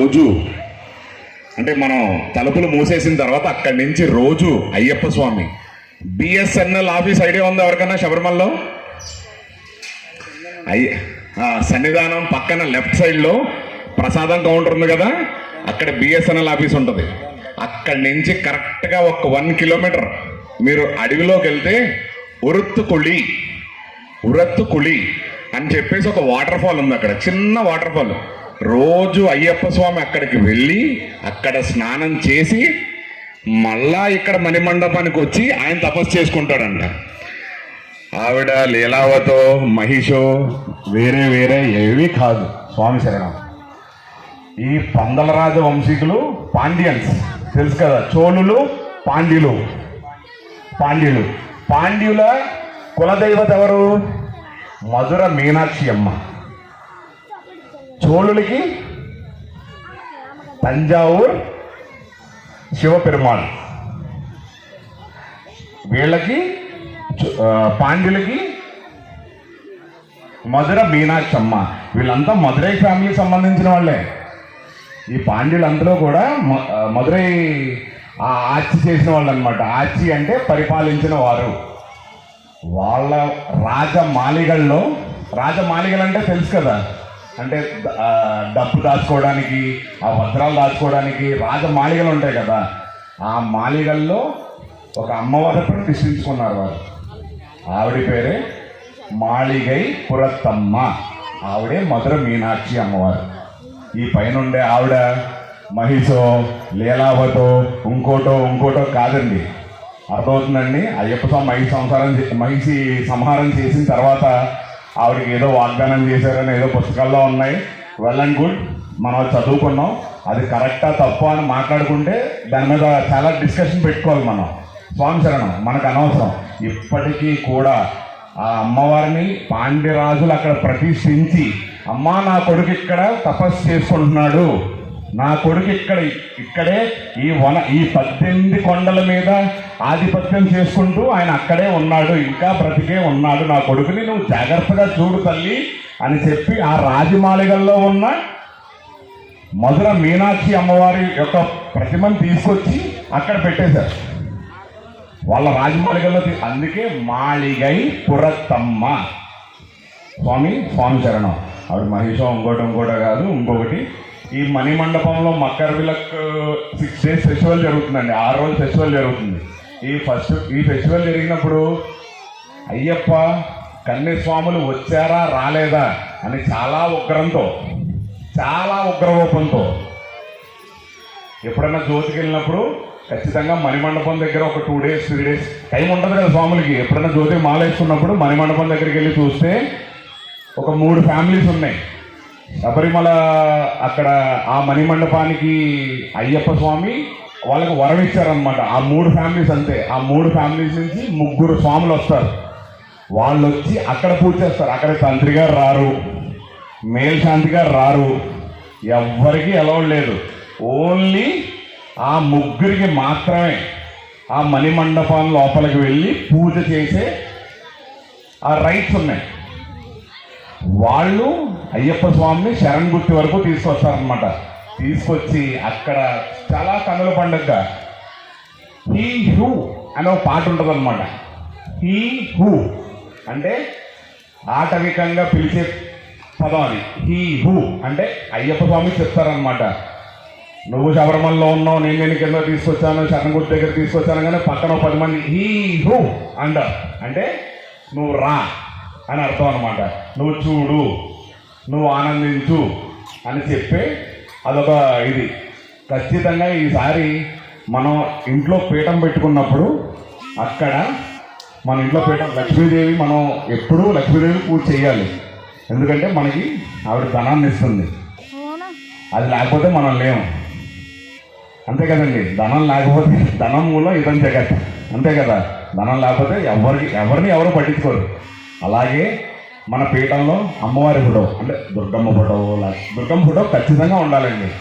రోజు. అంటే మనం తలుపులు మూసేసిన తర్వాత అక్కడి నుంచి రోజు Ayyappa Swami. BSNL office idea ఉందా ఎవరికన్నా శబరిమలలో? అయ్య సన్నిధానం పక్కన లెఫ్ట్ సైడ్లో ప్రసాదం కౌంటర్ ఉంది కదా అక్కడ బిఎస్ఎన్ఎల్ ఆఫీస్ ఉంటుంది. అక్కడి నుంచి కరెక్ట్గా ఒక వన్ కిలోమీటర్ మీరు అడవిలోకి వెళ్తే ఉరత్తు కుళి ఉరత్తు కుళి అని చెప్పేసి ఒక వాటర్ ఫాల్ ఉంది అక్కడ చిన్న వాటర్ ఫాల్. రోజు అయ్యప్ప స్వామి అక్కడికి వెళ్ళి అక్కడ స్నానం చేసి మళ్ళా ఇక్కడ మణిమండపానికి వచ్చి ఆయన తపస్సు చేసుకుంటాడంట. ఆవిడ లీలావతో మహిషో వేరే వేరే ఏవి కాదు స్వామి శరణం. ఈ పందలరాజ వంశీకులు పాండ్యన్స్. తెలుసు కదా చోళులు పాండ్యులు. పాండ్యులు. పాండ్యుల కులదైవత ఎవరు మధుర మీనాక్షి అమ్మ. చోళులకి తంజావూర్ శివపెరుమాళ్. వీళ్ళకి పాండ్యులకి మధుర మీనాక్షమ్మ. వీళ్ళంతా మధురై ఫ్యామిలీకి సంబంధించిన వాళ్ళే. ఈ పాండ్యులందరూ కూడా మ- మధురై ఆ ఆర్చి చేసిన వాళ్ళు అనమాట ఆర్చి అంటే పరిపాలించిన వారు. వాళ్ళ రాజమాలిగల్లో రాజమాలిగలు అంటే తెలుసు కదా. అంటే డబ్బు దాచుకోవడానికి ఆ వస్త్రాలు దాచుకోవడానికి రాజమాలిగలు ఉంటాయి కదా. ఆ మాలిగల్లో ఒక అమ్మవారు ప్రతిష్ఠించుకున్నారు వారు. ఆవిడ పేరే మాళిగై పురత్తమ్మ. ఆవిడే మధుర మీనాక్షి అమ్మవారు. ఈ పైన ఉండే ఆవిడ మహిషో లీలావతో ఇంకోటో ఇంకోటో కాదండి. అర్థమవుతుందండి? అయ్యప్ప స్వామి మహిషి సంసారం మహిషి సంహారం చేసిన తర్వాత ఆవిడకి ఏదో వాగ్దానం చేశారని ఏదో పుస్తకాల్లో ఉన్నాయి. వెల్ అండ్ గుడ్ మనం అది చదువుకున్నాం. అది కరెక్టా తప్పు అని మాట్లాడుకుంటే దాని మీద చాలా డిస్కషన్ పెట్టుకోవాలి మనం. స్వామి శరణం మనకు అనవసరం. ఇప్పటికీ కూడా ఆ అమ్మవారిని పాండ్యరాజులు అక్కడ ప్రతిష్ఠించి అమ్మా నా కొడుకు ఇక్కడ తపస్సు చేసుకుంటున్నాడు నా కొడుకు ఇక్కడ ఇక్కడే ఈ వన ఈ పద్దెనిమిది కొండల మీద ఆధిపత్యం చేసుకుంటూ ఆయన అక్కడే ఉన్నాడు ఇంకా బ్రతికే ఉన్నాడు. నా కొడుకుని నువ్వు జాగ్రత్తగా చూడు తల్లి అని చెప్పి ఆ రాజమాలిగల్లో ఉన్న మధుర మీనాక్షి అమ్మవారి యొక్క ప్రతిమను తీసుకొచ్చి అక్కడ పెట్టేశారు. వాళ్ళ రాజమాలిగల్లో అందుకే మాళిగై పురత్తమ్మ. స్వామి స్వామి చరణం ఆవిడ మహిషం ఇంకోటి ఇంకోట కాదు ఇంకొకటి ఈ మణి మండపంలో మకర విలక్ సిక్స్ డేస్ ఫెస్టివల్ జరుగుతుందండి ఆరు రోజుల ఫెస్టివల్ జరుగుతుంది. ఈ ఫస్ట్ ఈ ఫెస్టివల్ జరిగినప్పుడు అయ్యప్ప కన్యస్వాములు వచ్చారా రాలేదా అని చాలా ఉగ్రంతో చాలా ఉగ్రరూపంతో ఎప్పుడైనా జ్యోతికి వెళ్ళినప్పుడు ఖచ్చితంగా మణిమండపం దగ్గర ఒక two days three days time ఉంటుంది కదా స్వాములకి. ఎప్పుడైనా జ్యోతికి మాలేసుకున్నప్పుడు మణిమండపం దగ్గరికి వెళ్ళి చూస్తే ఒక మూడు ఫ్యామిలీస్ ఉన్నాయి. శబరిమల అక్కడ ఆ మణిమండపానికి అయ్యప్ప స్వామి వాళ్ళకి వరం ఇచ్చారనమాట ఆ మూడు ఫ్యామిలీస్ అంతే. ఆ మూడు ఫ్యామిలీస్ నుంచి ముగ్గురు స్వాములు వస్తారు. వాళ్ళు వచ్చి అక్కడ పూజ చేస్తారు. అక్కడ తంత్రి గారు రారు. మేల్శాంతి గారు రారు. ఎవ్వరికీ అలౌడ్ లేదు. ఓన్లీ ఆ ముగ్గురికి మాత్రమే ఆ మణిమండపం లోపలికి వెళ్ళి పూజ చేసే ఆ రైట్స్ ఉన్నాయి. వాళ్ళు అయ్యప్ప స్వామిని శరణ్ గుర్తి వరకు తీసుకొస్తారనమాట తీసుకొచ్చి అక్కడ చాలా కన్నుల పండుగ. హీ హూ అనే ఒక పాట ఉంటుంది అనమాట హీ హూ అంటే ఆటవికంగా పిలిచే పదం అది. హీ హూ అంటే అయ్యప్ప స్వామి చెప్తారనమాట నువ్వు శబరిమలలో ఉన్నావు నేను నేను కింద తీసుకొచ్చాను శరణగుడి దగ్గర తీసుకొచ్చాను కానీ పక్కన ఒక పది మంది హీ హూ అంటారు. అంటే నువ్వు రా. అని అర్థం అనమాట నువ్వు చూడు నువ్వు ఆనందించు అని చెప్పి అదొక ఇది. ఖచ్చితంగా ఈసారి మనం ఇంట్లో పీఠం పెట్టుకున్నప్పుడు అక్కడ మన ఇంట్లో పీఠం లక్ష్మీదేవి మనం ఎప్పుడూ లక్ష్మీదేవి పూజ చేయాలి. ఎందుకంటే మనకి ఆవిడ ధనాన్ని ఇస్తుంది. అది లేకపోతే మనం లేము అంతే కదండి. ధనం లేకపోతే ధనం మూలం ఇదం జగత్. అంతే కదా. ధనం లేకపోతే ఎవరికి ఎవరిని ఎవరు పట్టించుకోరు. అలాగే మన పీఠంలో అమ్మవారి ఫోటో అంటే దుర్గమ్మ ఫోటో దుర్గమ్మ ఫోటో ఖచ్చితంగా ఉండాలండి.